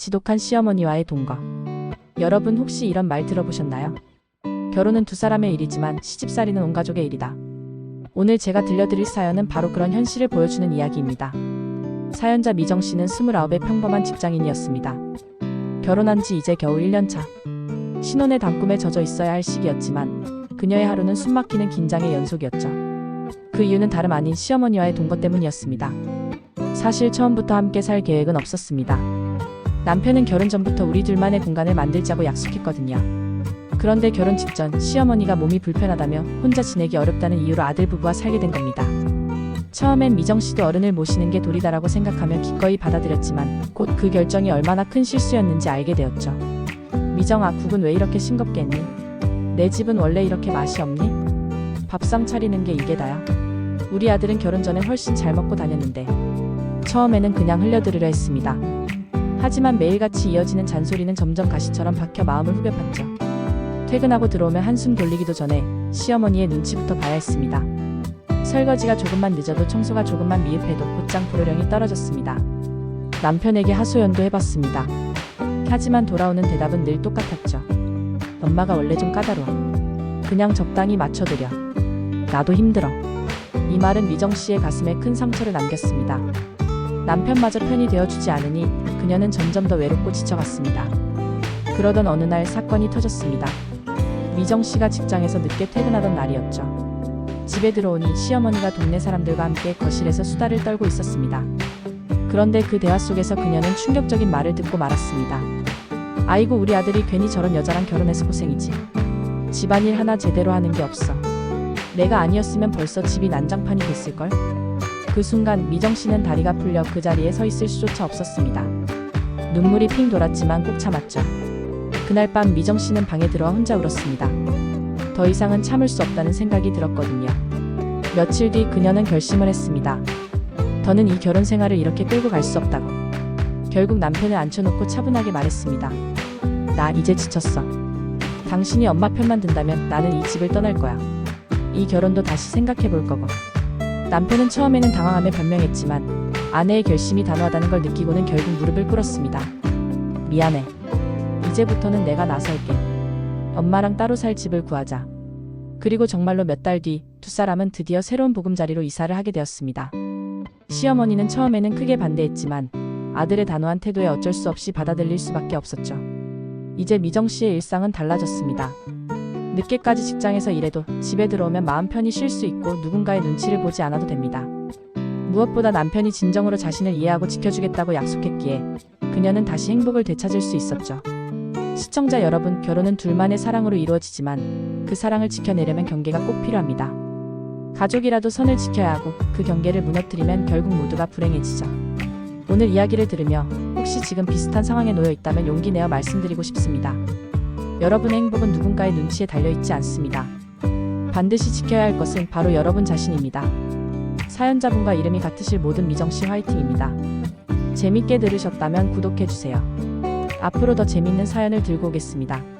지독한 시어머니와의 동거. 여러분 혹시 이런 말 들어보셨나요? 결혼은 두 사람의 일이지만 시집살이는 온 가족의 일이다. 오늘 제가 들려드릴 사연은 바로 그런 현실을 보여주는 이야기입니다. 사연자 미정 씨는 29의 평범한 직장인이었습니다. 결혼한 지 이제 겨우 1년 차. 신혼의 단꿈에 젖어 있어야 할 시기였지만 그녀의 하루는 숨막히는 긴장의 연속이었죠. 그 이유는 다름 아닌 시어머니와의 동거 때문이었습니다. 사실 처음부터 함께 살 계획은 없었습니다. 남편은 결혼 전부터 우리 둘만의 공간을 만들자고 약속했거든요. 그런데 결혼 직전 시어머니가 몸이 불편하다며 혼자 지내기 어렵다는 이유로 아들 부부와 살게 된 겁니다. 처음엔 미정 씨도 어른을 모시는 게 도리다라고 생각하며 기꺼이 받아들였지만 곧 그 결정이 얼마나 큰 실수였는지 알게 되었죠. 미정아, 국은 왜 이렇게 싱겁게 했니? 내 집은 원래 이렇게 맛이 없니? 밥상 차리는 게 이게 다야. 우리 아들은 결혼 전에 훨씬 잘 먹고 다녔는데 처음에는 그냥 흘려들으려 했습니다. 하지만 매일같이 이어지는 잔소리는 점점 가시처럼 박혀 마음을 후벼 팠죠. 퇴근하고 들어오면 한숨 돌리기도 전에 시어머니의 눈치부터 봐야 했습니다. 설거지가 조금만 늦어도 청소가 조금만 미흡해도 곧장 불호령이 떨어졌습니다. 남편에게 하소연도 해봤습니다. 하지만 돌아오는 대답은 늘 똑같았죠. 엄마가 원래 좀 까다로워. 그냥 적당히 맞춰드려. 나도 힘들어. 이 말은 미정 씨의 가슴에 큰 상처를 남겼습니다. 남편마저 편이 되어주지 않으니 그녀는 점점 더 외롭고 지쳐갔습니다. 그러던 어느 날 사건이 터졌습니다. 미정 씨가 직장에서 늦게 퇴근하던 날이었죠. 집에 들어오니 시어머니가 동네 사람들과 함께 거실에서 수다를 떨고 있었습니다. 그런데 그 대화 속에서 그녀는 충격적인 말을 듣고 말았습니다. 아이고 우리 아들이 괜히 저런 여자랑 결혼해서 고생이지. 집안일 하나 제대로 하는 게 없어. 내가 아니었으면 벌써 집이 난장판이 됐을걸? 그 순간 미정 씨는 다리가 풀려 그 자리에 서 있을 수조차 없었습니다. 눈물이 핑 돌았지만 꼭 참았죠. 그날 밤 미정 씨는 방에 들어와 혼자 울었습니다. 더 이상은 참을 수 없다는 생각이 들었거든요. 며칠 뒤 그녀는 결심을 했습니다. 더는 이 결혼 생활을 이렇게 끌고 갈 수 없다고. 결국 남편을 앉혀놓고 차분하게 말했습니다. 나 이제 지쳤어. 당신이 엄마 편만 든다면 나는 이 집을 떠날 거야. 이 결혼도 다시 생각해 볼 거고. 남편은 처음에는 당황하며 변명했지만 아내의 결심이 단호하다는 걸 느끼고는 결국 무릎을 꿇었습니다. 미안해. 이제부터는 내가 나설게. 엄마랑 따로 살 집을 구하자. 그리고 정말로 몇 달 뒤 두 사람은 드디어 새로운 보금자리로 이사를 하게 되었습니다. 시어머니는 처음에는 크게 반대했지만 아들의 단호한 태도에 어쩔 수 없이 받아들일 수밖에 없었죠. 이제 미정 씨의 일상은 달라졌습니다. 늦게까지 직장에서 일해도 집에 들어오면 마음 편히 쉴 수 있고 누군가의 눈치를 보지 않아도 됩니다. 무엇보다 남편이 진정으로 자신을 이해하고 지켜주겠다고 약속했기에 그녀는 다시 행복을 되찾을 수 있었죠. 시청자 여러분, 결혼은 둘만의 사랑으로 이루어지지만 그 사랑을 지켜내려면 경계가 꼭 필요합니다. 가족이라도 선을 지켜야 하고 그 경계를 무너뜨리면 결국 모두가 불행해지죠. 오늘 이야기를 들으며 혹시 지금 비슷한 상황에 놓여 있다면 용기 내어 말씀드리고 싶습니다. 여러분의 행복은 누군가의 눈치에 달려있지 않습니다. 반드시 지켜야 할 것은 바로 여러분 자신입니다. 사연자분과 이름이 같으실 모든 미정씨 화이팅입니다. 재밌게 들으셨다면 구독해주세요. 앞으로 더 재밌는 사연을 들고 오겠습니다.